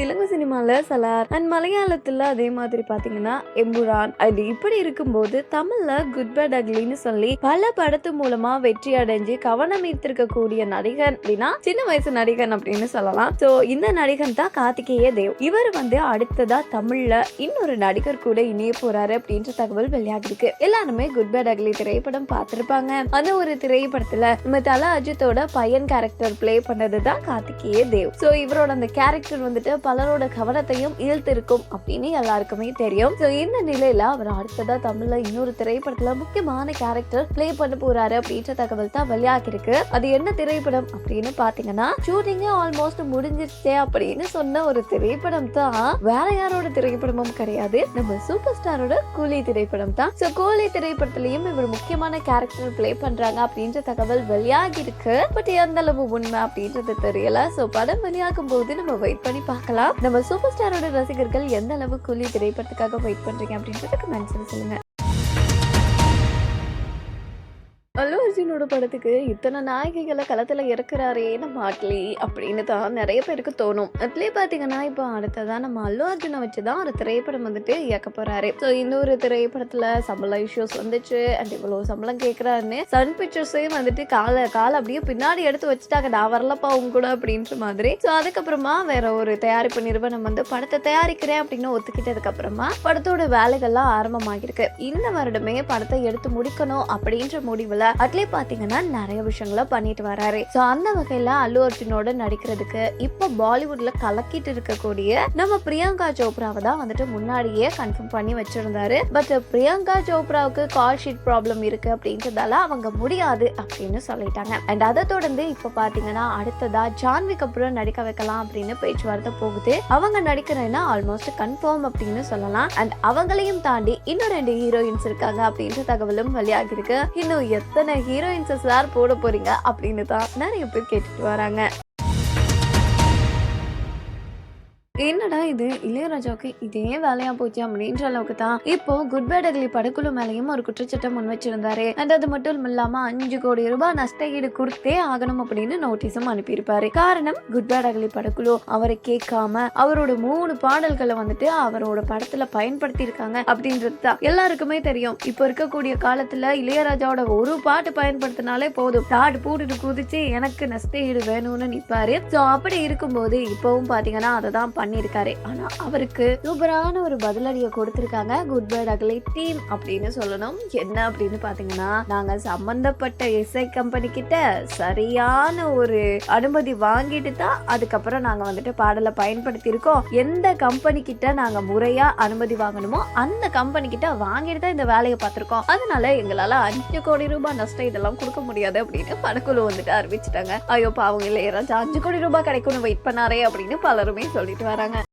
தெலுங்கு சினிமாவில் சலார் அண்ட் மலையாளத்தில் அதே மாதிரி பார்த்தீங்கன்னா எம்புரான் அது இப்படி இருக்கும்போது தமிழில் குட் பேட் அக்லின்னு சொல்லி பல படத்து மூலமா வெற்றி அடைஞ்சு கவனம் ஈர்த்திருக்கக்கூடிய நடிகன் அப்படின்னா சின்ன வயசு நடிகன் அப்படின்னு சொல்லலாம். ஸோ இந்த நடிகன் தான் கார்த்திகேய தேவ். இவர் வந்து அடுத்ததா தமிழ்ல இன்னொரு நடிகர் கூட இணைய போறாரு அப்படின்ற தகவல் வெளியாகிருக்கு. எல்லாருமே குட் பேட் அக்லி திரைப்படம் பார்த்திருப்பாங்க. அந்த ஒரு திரைப்படத்துல நம்ம தலா அஜித்தோட பையன் கேரக்டர் ப்ளே பண்ணது தான் கார்த்திகேய தேவ். ஸோ இவரோட அந்த கேரக்டர் வந்துட்டு பலரோட கவனத்தையும் ஈழ்த்திருக்கும் அப்படின்னு எல்லாருக்குமே தெரியும். ஸோ இந்த நிலையில அவர் அடுத்ததா தமிழ்ல இன்னொரு திரைப்படத்துல முக்கியமான கேரக்டர் ப்ளே பண்ண போறாரு அப்படின்ற தகவல் தான் வெளியாகிருக்கு அது என்ன திரைப்படம் அப்படின்னு பாத்தீங்கன்னா ஷூட்டிங்கே ஆல்மோஸ்ட் முடிஞ்சிருச்சே அப்படின்னு சொன்ன ஒரு திரைப்படம் தான். வேற யாரோட திரைப்படமும் கிடையாது. நம்ம சூப்பர் ஸ்டாரோட கூலி திரைப்படம் தான். ஸோ கூலி திரைப்படத்திலையும் இவர் முக்கியமான கேரக்டர் ப்ளே பண்றாங்க அப்படின்ற தகவல் வெளியாகி இருக்கு பட் எந்த அளவு உண்மை அப்படின்றது தெரியல. சோ படம் வெளியாகும் போது நம்ம வெயிட் பண்ணி பார்க்கலாம். நம்ம சூப்பர் ஸ்டாரோட ரசிகர்கள் எந்த அளவு கூலி திரைப்படத்துக்காக வெயிட் பண்றீங்க அப்படின்றத கமெண்ட்ஸில் சொல்லுங்க. அவரோட படத்துக்கு இத்தனை நாயகிகளை களத்தில் இறக்குறாரே நம்ம அட்லி அப்படின்னு தான் நிறைய பேருக்கு தோணும். அதுலேயே பார்த்தீங்கன்னா இப்போ அடுத்ததான் நம்ம அல்லு அர்ஜுனை வச்சு தான் ஒரு திரைப்படம் வந்துட்டு இயக்க போகிறாரு ஸோ இன்னொரு திரைப்படத்தில் சம்பள இஷ்யூஸ் வந்துச்சு. அண்ட் இவ்வளோ சம்பளம் கேட்குறாருன்னு சன் பிக்சர்ஸையும் வந்துட்டு காலை காலை அப்படியே பின்னாடி எடுத்து வச்சுட்டாங்க. நான் வரலப்பா அவங்க கூட அப்படின்ற மாதிரி. ஸோ அதுக்கப்புறமா வேற ஒரு தயாரிப்பு நிறுவனம் வந்து படத்தை தயாரிக்கிறேன் அப்படின்னு ஒத்துக்கிட்டதுக்கு அப்புறமா படத்தோட வேலைகள்லாம் ஆரம்பமாகிருக்கு இந்த வருடமே படத்தை எடுத்து முடிக்கணும் அப்படின்ற முடிவில் அட்லீஸ்ட் பார்த்தீங்கன்னா நிறைய விஷயங்களை பண்ணிட்டு வராரு. ஸோ அந்த வகையில் அல்லு அர்ஜுனோட நடிக்கிறதுக்கு இப்போ பாலிவுட்ல கலக்கிட்டு இருக்கக்கூடிய நம்ம பிரியங்கா சோப்ராவை தான் வந்துட்டு முன்னாடியே கன்ஃபார்ம் பண்ணி வச்சிருந்தாரு. பட் பிரியங்கா சோப்ராவுக்கு கால் ஷீட் ப்ராப்ளம் இருக்கு அப்படின்றதால அவங்க முடியாது அப்படின்னு சொல்லிட்டாங்க. அண்ட் அதை தொடர்ந்து இப்போ பார்த்தீங்கன்னா அடுத்ததா ஜான்வி அப்புறம் நடிக்க வைக்கலாம் அப்படின்னு பேச்சுவார்த்தை போகுது. அவங்க நடிக்கிறேன்னா ஆல்மோஸ்ட் கன்ஃபார்ம் அப்படின்னு சொல்லலாம். அண்ட் அவங்களையும் தாண்டி இன்னும் ரெண்டு ஹீரோயின்ஸ் இருக்காங்க அப்படின்ற தகவலும் வெளியாகிருக்கு இன்னும் எத்தனை ஹீரோயின்ஸ் சார் போட போறீங்க அப்படின்னு தான் நிறைய பேர் கேட்டுட்டு வராங்க. என்னடா இது? இளையராஜாவுக்கு இதே வேலையா போச்சு அப்படின்ற அளவுக்கு தான் இப்போ குட் பேட் அக்லி படக்குழு மேலேயும் ஒரு குற்றச்சட்டம் முன் வச்சிருந்தாரு. அண்ட் அது மட்டும் இல்லாம அஞ்சு கோடி ரூபாய் நஷ்டஈடு கொடுத்தே ஆகணும் அப்படின்னு நோட்டீஸும் அனுப்பியிருப்பாரு. காரணம் குட் பேட் அக்லி படக்குழு அவரை கேட்காம அவரோட மூணு பாடல்களை வந்துட்டு அவரோட படத்துல பயன்படுத்தி இருக்காங்க அப்படின்றது தான் எல்லாருக்குமே தெரியும். இப்போ இருக்கக்கூடிய காலத்துல இளையராஜாவோட ஒரு பாட்டு பயன்படுத்தினாலே போதும். தாடு போட்டுட்டு குதிச்சு எனக்கு நஷ்ட ஈடு வேணும்னு நிப்பாரு. சோ அப்படி இருக்கும்போது இப்பவும் பாத்தீங்கன்னா அதை தான் பண்ணியிருக்காரு. ஆனா அவருக்கு சூப்பரான ஒரு பதிலடியை கொடுத்துருக்காங்க. குட் பை ரகலை டீம் அப்படின்னு சொல்லணும். என்ன அப்படின்னு பார்த்தீங்கன்னா நாங்க சம்மந்தப்பட்ட இசை கம்பெனி கிட்ட சரியான ஒரு அனுமதி வாங்கிட்டு தான் அதுக்கப்புறம் நாங்க வந்துட்டு பாடலை பயன்படுத்தியிருக்கோம். எந்த கம்பெனி கிட்ட நாங்கள் முறையா அனுமதி வாங்கணுமோ அந்த கம்பெனி கிட்ட வாங்கிட்டு தான் இந்த வேலையை பார்த்துருக்கோம். அதனால எங்களால அஞ்சு கோடி ரூபாய் நஷ்டம் இதெல்லாம் கொடுக்க முடியாது அப்படின்னு படக்குழு வந்துட்டு அறிவிச்சிட்டாங்க. ஐயோ பாவங்க இல்லையா அஞ்சு கோடி ரூபாய் கிடைக்கும்னு வெயிட் பண்ணாரே அப்படின்னு பலருமே சொல்லிட்டு வராங்க